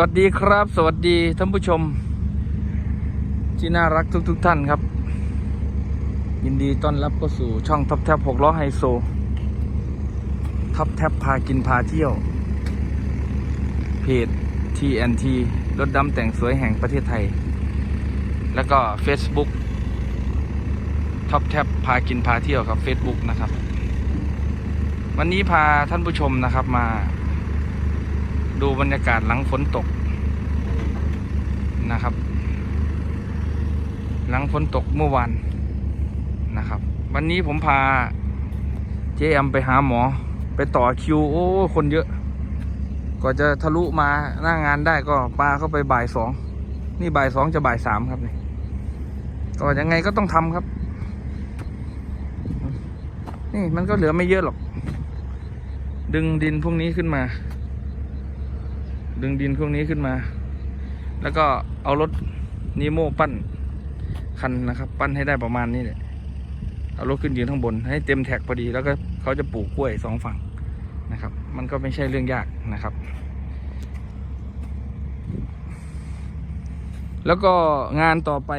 วัสดีครับ สวัสดีท่านผู้ชม ที่น่ารักทุกๆทท่านครับ ยินดีต้อนรับเข้าสู่ช่องท็อปแท็บหกล้อไฮโซท็อปแท็บพากินพาเที่ยว เพจ TNT รถดำแต่งสวยแห่งประเทศไทย แล้วก็ Facebook ท็อปแท็บพากินพาเที่ยวครับ Facebook นะครับ วันนี้พาท่านผู้ชมนะครับมา ดูบรรยากาศหลังฝนตกนะครับ หลังฝนตกเมื่อวานนะครับ วันนี้ผมพาเจแอมไปหาหมอ ไปต่อคิว โอ้ คนเยอะก็จะทะลุมาหน้างานได้ก็ปาเข้าไปบ่ายสองนี่บ่ายสองจะบ่ายสามครับนี่ก็ยังไงก็ต้องทำครับ นี่มันก็เหลือไม่เยอะหรอก ดึงดินพวกนี้ขึ้นมา ดึงดินพวกนี้ขึ้นมา แล้วก็เอารถนีโม่ปั้นคันนะครับ ปั้นให้ได้ประมาณนี้เลยเอารถขึ้นยืนข้างบน ให้เต็มแท็กพอดีแล้วก็เขาจะปลูกกล้วยสองฝั่งนะครับ มันก็ไม่ใช่เรื่องยากนะครับ แล้วก็งานต่อไป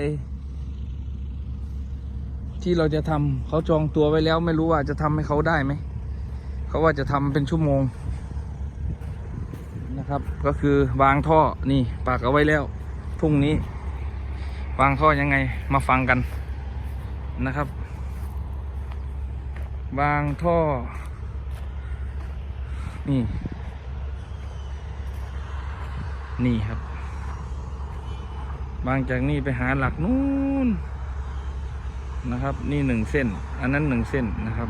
ที่เราจะทำเขาจองตัวไว้แล้วไม่รู้ว่าจะทำให้เขาได้ไหมเขาว่าจะทำเป็นชั่วโมง นะครับ ก็คือวางท่อนี่ปากเอาไว้แล้วพรุ่งนี้ วางท่อยังไงมาฟังกันนะครับ วางท่อ นี่ นี่ครับวางจากนี่ไปหาหลักนู้นนะครับ นี่หนึ่งเส้น อันนั้นหนึ่งเส้นนะครับ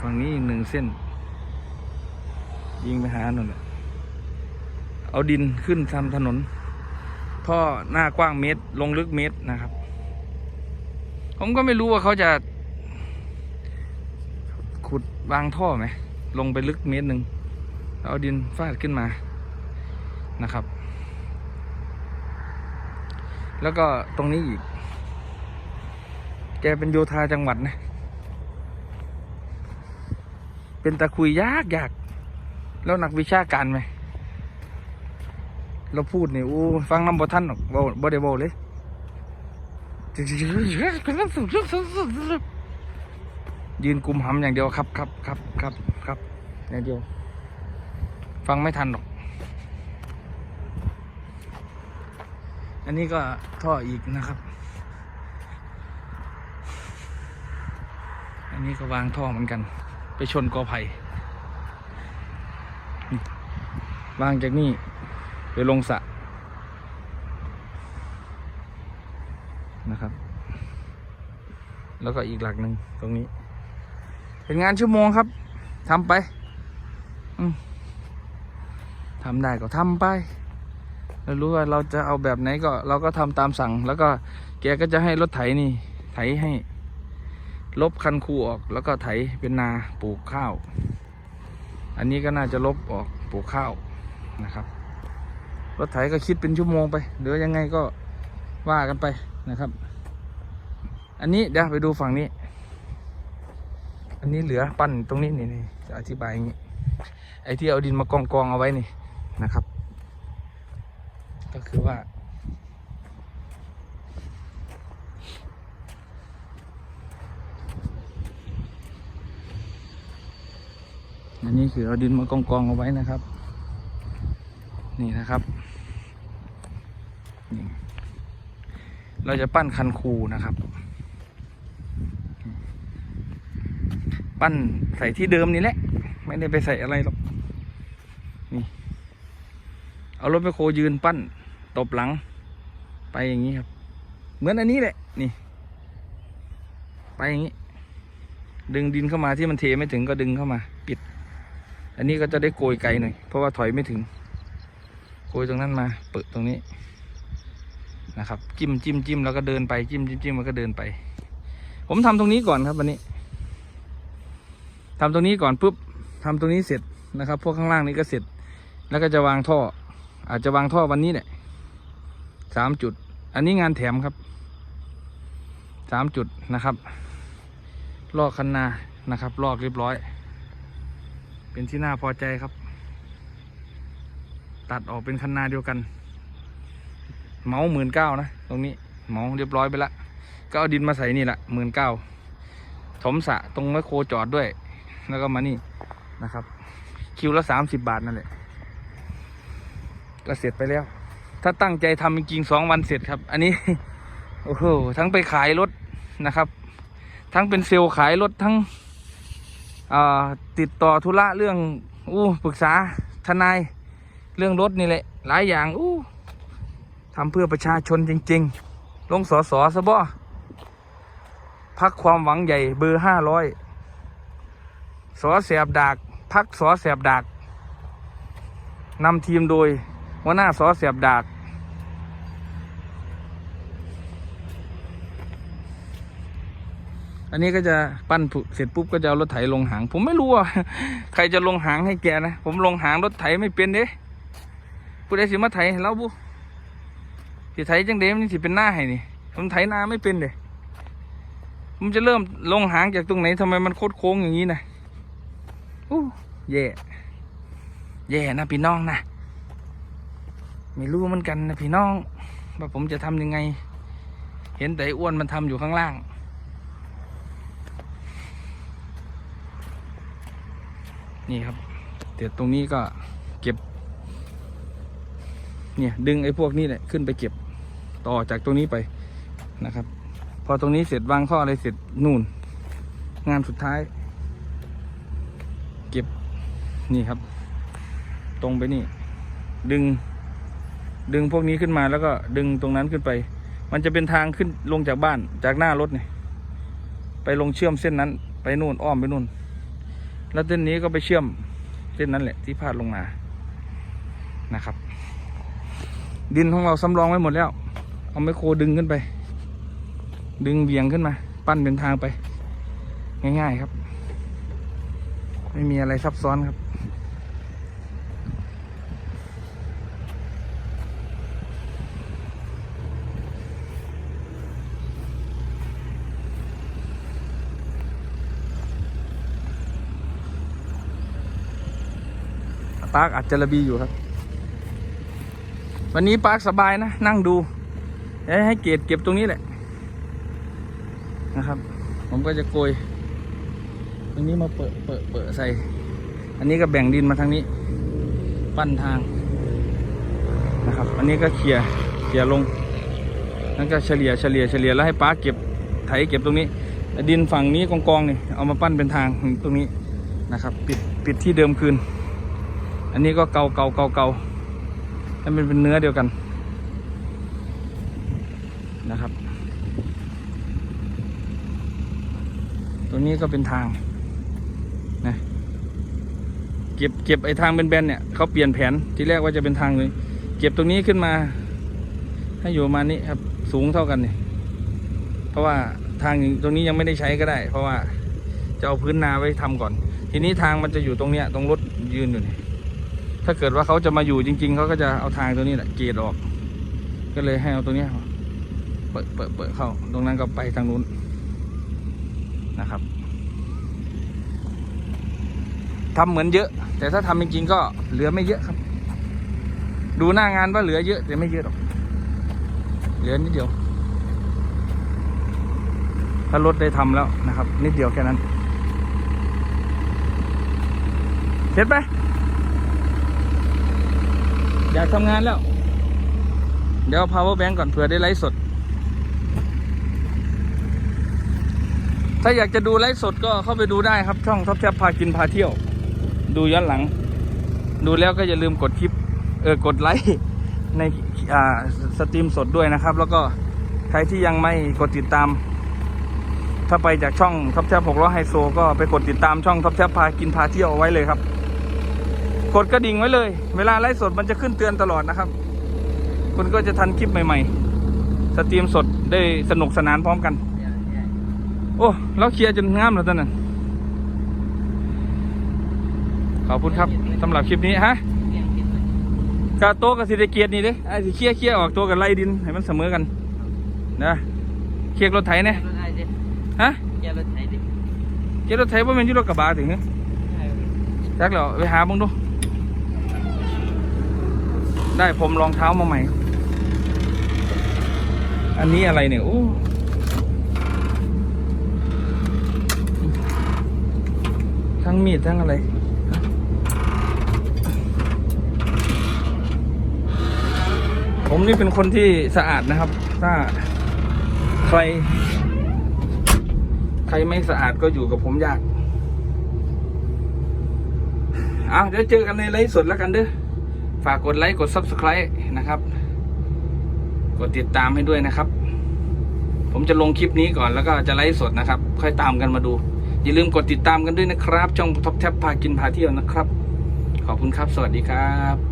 ฝั่งนี้หนึ่งเส้น ยิงไปหาหน่นแหละ เอาดินขึ้นทำถนนท่อหน้ากว้างเมตร ลงลึกเมตรนะครับ ผมก็ไม่รู้ว่าเขาจะ ขุดวางท่อไหมลงไปลึกเมตรหนึ่งเอาดินฟาดขึ้นมานะครับ แล้วก็ตรงนี้อีก แกเป็นโยธาจังหวัดนะ เป็นตะคุยยากยาก แล้วนักวิชาการไหม เราพูดนี่อู้ฟังน้ำบ่ท่านหรอกบ่บ่ได้บ่เลยยืนกลุ่มหำอย่างเดียวครับครับครับครับครับอย่างเดียว ฟังไม่ทันหรอก อันนี้ก็ท่ออีกนะครับ อันนี้ก็วางท่อเหมือนกัน ไปชนกอไผ่วางจากนี่ ไปลงสระนะครับ แล้วก็อีกหลักหนึ่งตรงนี้ เป็นงานชั่วโมงครับทำไปทำได้ก็ทำไปเรารู้ว่าเราจะเอาแบบไหนก็เราก็ทำตามสั่ง แล้วก็แกก็จะให้รถไถนี่ ไถให้ ลบคันคูออก แล้วก็ไถเป็นนาปลูกข้าว อันนี้ก็น่าจะลบออกปลูกข้าวนะครับ รถไถก็คิดเป็นชั่วโมงไปหรือยังไงก็ว่ากันไปนะครับ อันนี้เดี๋ยวไปดูฝั่งนี้ อันนี้เหลือปั้นตรงนี้นี่นี่จะอธิบายอย่างนี้ ไอ้ที่เอาดินมากองกองเอาไว้นี่นะครับ ก็คือว่า อันนี้คือเอาดินมากองกองเอาไว้นะครับ นี่นะครับ เราจะปั้นคันคูนะครับ ปั้นใส่ที่เดิมนี่แหละ ไม่ได้ไปใส่อะไรหรอกนี่เอารถไปโคยืนปั้นตบหลัง ไปอย่างนี้ครับ เหมือนอันนี้แหละ นี่ ไปอย่างนี้ ดึงดินเข้ามาที่มันเทไม่ถึงก็ดึงเข้ามา ปิด อันนี้ก็จะได้โกยไกลหน่อยเพราะว่าถอยไม่ถึง โกยตรงนั้นมา เปิดตรงนี้ นะครับ จิ้มจิ้มจิ้มแล้วก็เดินไปจิ้มจิ้มจิ้มแล้วก็เดินไป ผมทำตรงนี้ก่อนครับวันนี้ทำตรงนี้ก่อนปุ๊บทำตรงนี้เสร็จนะครับ พวกข้างล่างนี้ก็เสร็จ แล้วก็จะวางท่อ อาจจะวางท่อวันนี้แหละสามจุด อันนี้งานแถมครับสามจุดนะครับ ลอกคันนานะครับ ลอกเรียบร้อย เป็นที่น่าพอใจครับ ตัดออกเป็นคันนาเดียวกัน เมาหมื่นเก้านะตรงนี้เมาเรียบร้อยไปละก็เอาดินมาใส่นี่แหละหมื่นเก้าถมสะตรงแมคโครจอดด้วย แล้วก็มานี่นะครับ คิวละสามสิบบาทนั่นแหละก็เสร็จไปแล้ว ถ้าตั้งใจทำจริงสองวันเสร็จครับ อันนี้ โอ้โหทั้งไปขายรถนะครับ ทั้งเป็นเซลล์ขายรถทั้งติดต่อธุระเรื่องอู้ปรึกษาทนายเรื่องรถนี่แหละ หลายอย่างอู้ ทำเพื่อประชาชนจริง ๆ ลงสอสอซะบ่พักความหวังใหญ่เบอร์ห้าร้อยสอแสบดากพักสอแสบดากนำทีมโดยหัวหน้าสอแสบดากอันนี้ก็จะปั้นผุเสร็จปุ๊บก็จะเอารถไถลงหาง ผมไม่รู้ว่าใครจะลงหางให้แกนะ ผมลงหางรถไถไม่เป็นเด้ผู้ใดสิมาไถให้เราบุ สิไถจังเด้มันสิเป็นหน้าให้นี่ผมไถนาไม่เป็นเด้ผมจะเริ่มลงหางจากตรงไหนทำไมมันโคดโค้งอย่างนี้นะอู้แย่แย่นะพี่น้องนะไม่รู้เหมือนกันนะพี่น้อง ว่าผมจะทำยังไง เห็นแต่อ้อ้วนมันทำอยู่ข้างล่างนี่ครับเดี๋ยวตรงนี้ก็เก็บ เนี่ย ดึงไอ้พวกนี้แหละขึ้นไปเก็บ ต่อจากตรงนี้ไปนะครับ พอตรงนี้เสร็จวางข้ออะไรเสร็จนู่น งานสุดท้าย เก็บนี่ครับ ตรงไปนี่ ดึง ดึงพวกนี้ขึ้นมาแล้วก็ดึงตรงนั้นขึ้นไป มันจะเป็นทางขึ้นลงจากบ้านจากหน้ารถเนี่ยไปลงเชื่อมเส้นนั้น ไปนู่นอ้อมไปนู่น แล้วเส้นนี้ก็ไปเชื่อมเส้นนั้นแหละที่พาดลงมานะครับ ดินของเราสำรองไว้หมดแล้ว เอาไมโครดึงขึ้นไป ดึงเบี่ยงขึ้นมา ปั้นเป็นทางไป ง่ายๆครับ ไม่มีอะไรซับซ้อนครับปาร์คอัจจะระบีอยู่ครับ วันนี้ปาร์คสบายนะ นั่งดู ให้เกรดเก็บตรงนี้แหละนะครับ ผมก็จะโกยตรงนี้มาเปิดเปิดเปิดใส่ อันนี้ก็แบ่งดินมาทางนี้ ปั้นทางนะครับ อันนี้ก็เคลียร์เคลียร์ลงนั่นก็เฉลี่ยเฉลี่ยเฉลี่ยแล้วให้ป้าเก็บไถเก็บตรงนี้ ดินฝั่งนี้กองกองนี่เอามาปั้นเป็นทางตรงนี้นะครับ ปิดปิดที่เดิมคืน อันนี้ก็เกาเกาเกาเกาให้มันเป็นเนื้อเดียวกัน นะครับ ตรงนี้ก็เป็นทางนะเก็บเก็บไอ้ทางเป็นแบนๆเนี่ยเขาเปลี่ยนแผนที่แรกว่าจะเป็นทางเลย เก็บตรงนี้ขึ้นมา ให้อยู่ประมาณนี้ครับ สูงเท่ากันเนี่ยเพราะว่าทางตรงนี้ยังไม่ได้ใช้ก็ได้ เพราะว่าจะเอาพื้นนาไว้ทำก่อน ทีนี้ทางมันจะอยู่ตรงเนี้ยตรงรถยืนอยู่เนี่ยถ้าเกิดว่าเขาจะมาอยู่จริง ๆเขาก็จะเอาทางตัวนี้แหละเกตออก ก็เลยให้เอาตัวเนี้ย เปิดเปิดเปิดเข้า ตรงนั้นก็ไปทางนู้นนะครับทำเหมือนเยอะ แต่ถ้าทำจริงๆก็เหลือไม่เยอะครับ ดูหน้างานว่าเหลือเยอะแต่ไม่เยอะหรอก เหลือนิดเดียว ถ้ารถได้ทำแล้วนะครับ นิดเดียวแค่นั้นเสร็จไหมอยากทำงานแล้ว เดี๋ยว power bank ก่อนเผื่อได้ไลฟ์สด ถ้าอยากจะดูไลฟ์สดก็เข้าไปดูได้ครับ ช่องท็อปแทบพากินพาเที่ยว ดูย้อนหลัง ดูแล้วก็อย่าลืมกดคลิปเออกดไลค์ในอ่าสตรีมสดด้วยนะครับ แล้วก็ใครที่ยังไม่กดติดตาม ถ้าไปจากช่องท็อปแทบหกล้อไฮโซก็ไปกดติดตามช่องท็อปแทบพากินพาเที่ยวเอาไว้เลยครับ กดกระดิ่งไว้เลย เวลาไลฟ์สดมันจะขึ้นเตือนตลอดนะครับ คุณก็จะทันคลิปใหม่ ๆ สตรีมสดได้สนุกสนานพร้อมกัน อ้เราเคลียร์จนงามแล้วตอนนั้นขอบคุณครับสำหรับคลิปนี้ฮะกาโต๊ะกับสิเดเกียรตินี่เด้ไอ้สิเคลียร์เคลียร์ออกตัวกับไล่ดินให้มันเสมอกันนะเคลียร์รถไถเนี่ยฮะแกรถไถดิเคลียร์รถไถว่ามันอยุ่รถกระบะถึงเหรอจักแล้วไปหาเบ้างดู ได้ผมรองเท้ามาใหม่ อันนี้อะไรเนี่ยโอ้ ทั้งมีดทั้งอะไรผมนี่เป็นคนที่สะอาดนะครับ ถ้าใคร ใครไม่สะอาดก็อยู่กับผมยากอะเดี๋ยวเจอกันในไลฟ์สดแล้วกันเด้อ ฝากกดไลค์ กด Subscribe นะครับ กดติดตามให้ด้วยนะครับ ผมจะลงคลิปนี้ก่อนแล้วก็จะไลฟ์สดนะครับ ค่อยตามกันมาดู อย่าลืมกดติดตามกันด้วยนะครับ ช่องท็อปแท็บพากินพาเที่ยวนะครับ ขอบคุณครับ สวัสดีครับ